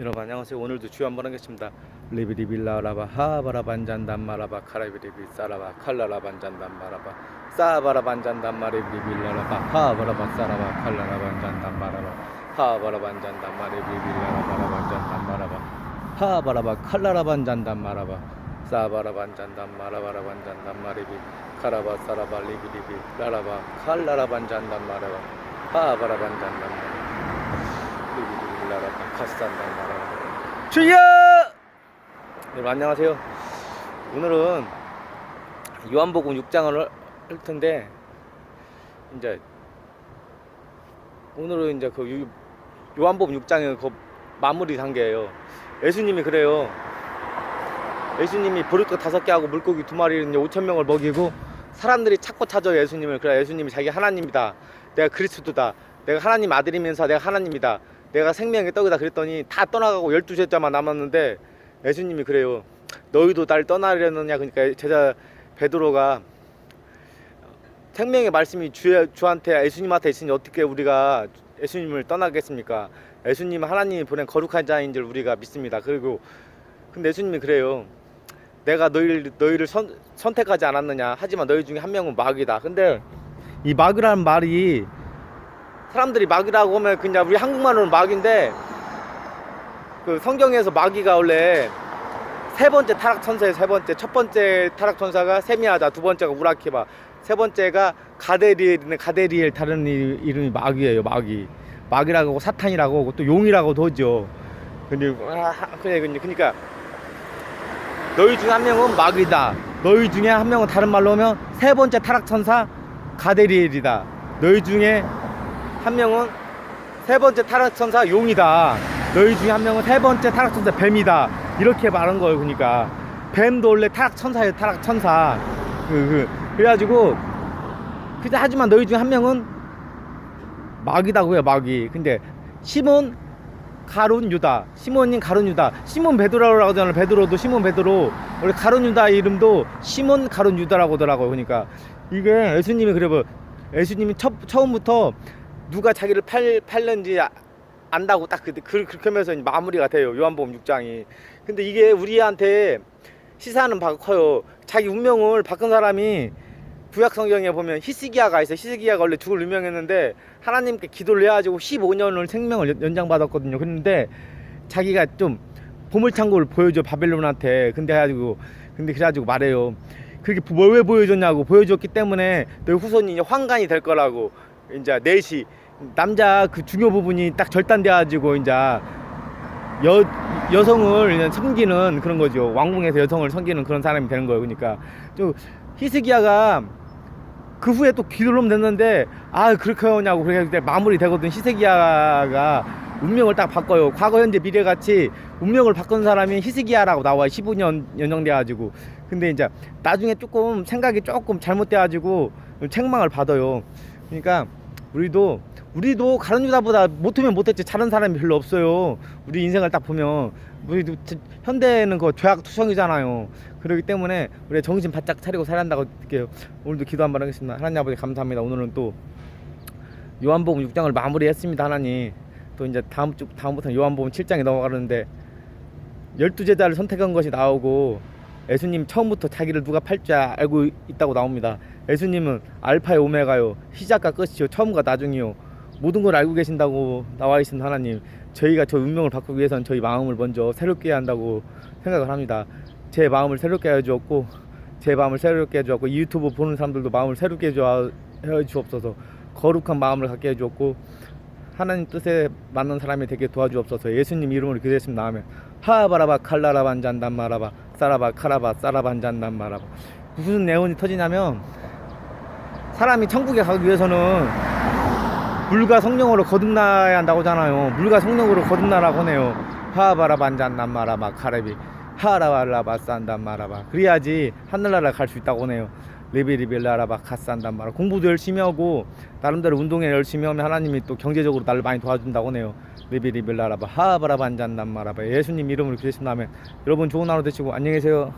여러분 안녕하세요. 오늘도 주요 한번 하겠습니다. 리비리빌라 라바 하바라반잔단 마라바 카라비리비 싸라바 칼라라반잔단 마라바 싸바라반잔단 마리비리빌라 라바 하바라바 싸라바 칼라라반잔단 마라바 하바라반잔단 마리비리빌라 라바라반잔단 마라바 하바라바 칼라라반잔단 마라바 싸바라반잔단 마라바라반잔단 마리비 카라바 싸라바 리비리비 라라바 칼라라반잔단 마라바 하바라반잔단 마라바 리비리빌라라바 카스탄단 마라바 주여! 여러분 안녕하세요. 오늘은 요한복음 6장을 할 텐데 이제 오늘은 이제 그 요- 요한복음 6장의 그 마무리 단계예요. 예수님이 그래요. 예수님이 보리떡 다섯 개 하고 물고기 두 마리 이제 5천 명을 먹이고 사람들이 찾고 찾아 예수님을 그래 예수님이 자기 하나님이다. 내가 그리스도다. 내가 하나님 아들이면서 내가 하나님이다. 내가 생명의 떡이다 그랬더니 다 떠나가고 열두 제자만 남았는데 예수님이 그래요. 너희도 날 떠나려느냐 그러니까 제자 베드로가 생명의 말씀이 주, 주한테 예수님한테 있으니 어떻게 우리가 예수님을 떠나겠습니까? 예수님 하나님이 보낸 거룩한 자인 줄 우리가 믿습니다. 그리고 근데 예수님이 그래요. 내가 너희를 너희를 선, 선택하지 않았느냐. 하지만 너희 중에 한 명은 마귀다. 근데 이 마귀라는 말이 사람들이 마귀라고 하면 그냥 우리 한국말로는 마귀인데 그 성경에서 마귀가 원래 세 번째 타락 천사의 세 번째. 첫 번째 타락 천사가 세미하다 두 번째가 우라키바 세 번째가 가데리엘은 가데리엘 다른 이- 이름이 마귀예요 마귀 마귀라고 하고 사탄이라고 하고 또 용이라고도 하죠. 근데 아, 그래 그러니까 너희 중에 한 명은 마귀다. 너희 중에 한 명은 다른 말로 하면 세 번째 타락 천사 가데리엘이다. 너희 중에 한 명은 세 번째 타락 천사 용이다. 너희 중에 한 명은 세 번째 타락 천사 뱀이다. 이렇게 말한 거예요. 그러니까 뱀도 원래 타락 천사예요. 타락 천사. 그, 그, 그래가지고 근데 하지만 너희 중에 한 명은 마귀다고요. 마귀. 근데 시몬 가론 유다. 시몬인 가론 유다. 시몬 베드로라고 하잖아요. 베드로도 시몬 베드로. 원래 가론 유다 이름도 시몬 가론 유다라고 하더라고요. 그러니까 이게 예수님이 그래 뭐 예수님이 첫, 처음부터 누가 자기를 팔, 팔는지 아- 안다고 딱 그, 그, 그렇게 하면서 마무리가 돼요. 요한복음 6장이. 근데 이게 우리한테 시사하는 바가 커요. 자기 운명을 바꾼 사람이 구약 성경에 보면 히스기야가 있어요. 히스기야가 원래 죽을 유명했는데 하나님께 기도를 해가지고 15년을 생명을 연- 연장받았거든요. 그런데 자기가 좀 보물창고를 보여줘 바벨론한테. 근데 해가지고 근데 그래가지고 말해요. 그렇게 뭐- 왜 보여줬냐고 보여줬기 때문에 너 후손이 이제 황간이 될 거라고 이제 넷이 남자 그 중요 부분이 딱 절단돼가지고 이제 여 여성을 섬기는 그런 거죠. 왕궁에서 여성을 섬기는 그런 사람이 되는 거예요. 그러니까 좀 히스기야가 그 후에 또 기도를 됐는데 아 그렇게 하냐고 그렇게 마무리 되거든. 히스기야가 운명을 딱 바꿔요. 과거 현재 미래 같이 운명을 바꾼 사람이 히스기야라고 나와요. 15년 연장돼 가지고. 근데 이제 나중에 조금 생각이 조금 잘못돼 가지고 책망을 받아요. 그러니까 우리도 우리도 가론 유다보다 못하면 못했지. 잘하는 사람이 별로 없어요. 우리 인생을 딱 보면. 우리도 저- 현대는 그 죄악 투성이잖아요. 그렇기 때문에 우리 정신 바짝 차리고 살아야 한다고 느껴요 오늘도 기도 한번 하겠습니다. 하나님 아버지 감사합니다. 오늘은 또 요한복음 6장을 마무리했습니다 하나님. 또 이제 다음 주 다음부터는 요한복음 7장에 넘어가는데 열두 제자를 선택한 것이 나오고 예수님 처음부터 자기를 누가 팔줄 알고 있다고 나옵니다. 예수님은 알파의 오메가요 시작과 끝이요 처음과 나중이요. 모든 걸 알고 계신다고 나와 있는 하나님 저희가 저 운명을 바꾸기 위해서는 저희 마음을 먼저 새롭게 해야 한다고 생각을 합니다. 제 마음을 새롭게 해주었고 제 마음을 새롭게 해주었고 이 유튜브 보는 사람들도 마음을 새롭게 해주- 해주옵소서. 거룩한 마음을 갖게 해주었고 하나님 뜻에 맞는 사람이 되게 도와주옵소서. 예수님 이름으로 기도했습니다 아멘 하바라바 칼라라반 잔단 마라바 싸라바 카라바 싸라반 잔단 마라바. 무슨 내용이 터지냐면 사람이 천국에 가기 위해서는 물과 성령으로 거듭나야 한다고 하잖아요. 물과 성령으로 거듭나라고 하네요. 하바라 반 잔단 마라바 카레비. 하라발라바 산단 마라바. 그래야지 하늘나라 갈 수 있다고 하네요. 리비리빌라라바 카산단 마라. 공부도 열심히 하고 나름대로 운동에 열심히 하면 하나님이 또 경제적으로 나를 많이 도와준다고 하네요. 리비리빌라라바 하바라 반잔단 마라바. 예수님 이름으로 아멘. 여러분 좋은 하루 되시고 안녕히 계세요